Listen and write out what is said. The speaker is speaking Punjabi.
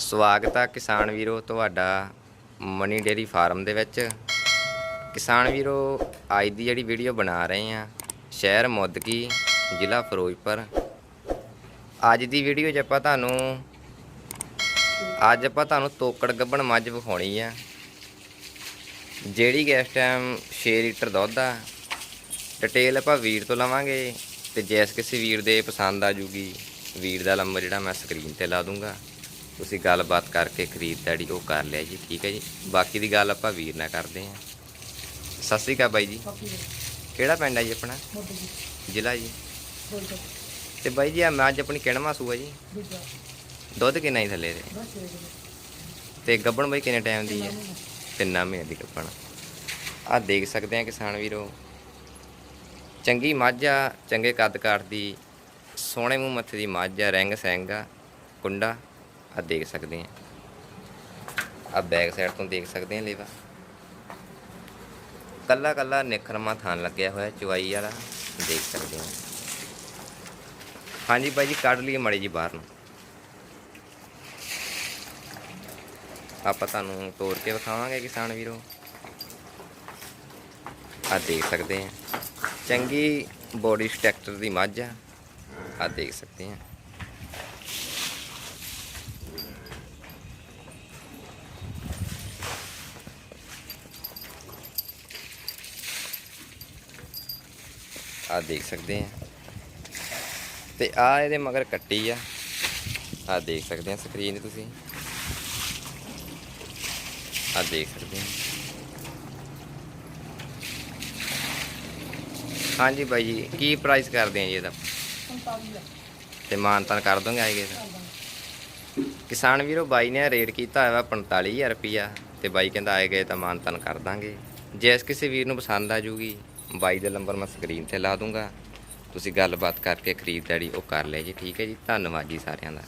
ਸਵਾਗਤ ਆ ਕਿਸਾਨ ਵੀਰੋ ਤੁਹਾਡਾ ਮਨੀ ਡੇਰੀ ਫਾਰਮ ਦੇ ਵਿੱਚ। ਕਿਸਾਨ ਵੀਰੋ, ਅੱਜ ਦੀ ਜਿਹੜੀ ਵੀਡੀਓ ਬਣਾ ਰਹੇ ਆ ਸ਼ਹਿਰ ਮੁੱਦਕੀ, ਜ਼ਿਲ੍ਹਾ ਫਿਰੋਜ਼ਪੁਰ। ਅੱਜ ਦੀ ਵੀਡੀਓ 'ਚ ਆਪਾਂ ਤੁਹਾਨੂੰ, ਅੱਜ ਆਪਾਂ ਤੁਹਾਨੂੰ ਤੋਕੜ ਗੱਬਣ ਮੱਝ ਵਿਖਾਉਣੀ ਆ। ਜਿਹੜੀ ਕਿ ਇਸ ਟਾਈਮ 6 ਲੀਟਰ ਦੁੱਧ ਆ ਡਿਟੇਲ ਆਪਾਂ ਵੀਰ ਤੋਂ ਲਵਾਂਗੇ ਤੇ ਜੈਸ ਕਿਸੇ ਵੀਰ ਦੇ ਪਸੰਦ ਆ ਜੂਗੀ, ਵੀਰ ਦਾ ਨੰਬਰ ਜਿਹੜਾ ਮੈਂ ਸਕਰੀਨ ਤੇ ਲਾ ਦੂੰਗਾ। ਤੁਸੀਂ ਗੱਲਬਾਤ ਕਰਕੇ ਖਰੀਦਦਾਰੀ ਉਹ ਕਰ ਲਿਆ ਜੀ ਠੀਕ ਹੈ ਜੀ। ਬਾਕੀ ਦੀ ਗੱਲ ਆਪਾਂ ਵੀਰ ਨਾਲ ਕਰਦੇ ਹਾਂ। ਸਤਿ ਸ਼੍ਰੀ ਅਕਾਲ ਬਾਈ ਜੀ। ਕਿਹੜਾ ਪਿੰਡ ਹੈ ਜੀ ਆਪਣਾ? ਜ਼ਿਲ੍ਹਾ ਜੀ। ਤੇ ਬਾਈ ਜੀ ਆ ਮੱਝ ਆਪਣੀ ਕਿਹੜਾ ਸੂਆ ਜੀ? ਦੁੱਧ ਕਿੰਨਾ ਹੀ ਥੱਲੇ ਦੇ? ਤੇ ਗੱਬਣ ਬਾਈ ਕਿੰਨੇ ਟਾਈਮ ਦੀ ਹੈ ਤਿੰਨਾਂ ਮਹੀਨੇ। ਦੀ ਗੱਬਣ। ਆ ਦੇਖ ਸਕਦੇ ਆ ਕਿਸਾਨ ਵੀਰੋ। ਚੰਗੀ ਮੱਝ ਆ ਚੰਗੇ ਕੱਦ ਕਾਠ ਦੀ ਸੋਹਣੇ ਮੂੰਹ ਮੱਥੇ ਦੀ ਮੱਝ ਆ ਰਿੰਗ ਆ ਕੁੰਡਾ। ਆ ਦੇਖ ਸਕਦੇ ਆ ਆ ਬੈਕ ਸਾਈਡ ਤੋਂ ਦੇਖ ਸਕਦੇ ਆ ਲੇਵਾ। ਕੱਲਾ ਕੱਲਾ ਨਿਖਰਮਾ ਥਾਨ ਲੱਗਿਆ ਹੋਇਆ, ਚੁਆਈ ਵਾਲਾ, ਦੇਖ ਸਕਦੇ ਆ ਹਾਂਜੀ ਬਾਈ ਜੀ, ਕੱਢ ਲਈਏ ਮੜੀ ਜੀ ਬਾਹਰ ਨੂੰ। ਆਪਾਂ ਤੁਹਾਨੂੰ ਤੋੜ ਕੇ ਵਿਖਾਵਾਂਗੇ ਕਿਸਾਨ ਵੀਰੋ। ਆ ਦੇਖ ਸਕਦੇ ਆ ਚੰਗੀ ਬੋਡੀ ਸਟਰਕਚਰ ਦੀ ਮੱਝ ਆ। ਆ ਦੇਖ ਸਕਦੇ ਆ ਆ ਦੇਖ ਸਕਦੇ ਆ। ਤੇ ਆ ਇਹਦੇ ਮਗਰ ਕੱਟੀ ਆ। ਆ ਦੇਖ ਸਕਦੇ ਆ ਸਕਰੀਨ ਤੇ ਤੁਸੀਂ। ਆ ਦੇਖ ਸਕਦੇ ਆ। ਹਾਂਜੀ ਬਾਈ ਜੀ ਕੀ ਪ੍ਰਾਈਸ ਕਰਦੇ ਆ ਜੀ ਇਹਦਾ? ਤੇ ਮਾਨਤਾਨ ਕਰ ਦੋਗੇ ਆਏਗੇ ਕਿਸਾਨ ਵੀਰੋ ਬਾਈ ਨੇ ਰੇਟ ਕੀਤਾ ਹੋਇਆ ਵਾ 45000 ਰੁਪਿਆ ਤੇ ਬਾਈ ਕਹਿੰਦਾ ਆਏ ਗਏ ਤਾਂ ਮਾਨਤਾਨ ਕਰ ਦਾਂਗੇ। ਜੇ ਇਸ ਕਿਸੇ ਵੀਰ ਨੂੰ ਪਸੰਦ ਆ ਜੂਗੀ। ਬਾਈ ਦਾ ਨੰਬਰ ਮੈਂ ਸਕਰੀਨ ਤੇ ਲਾ ਦੂੰਗਾ। ਤੁਸੀਂ ਗੱਲਬਾਤ ਕਰਕੇ ਖਰੀਦਦਾਰੀ ਉਹ ਕਰ ਲਿਆ ਜੀ। ਠੀਕ ਹੈ ਜੀ। ਧੰਨਵਾਦ ਜੀ ਸਾਰਿਆਂ ਦਾ।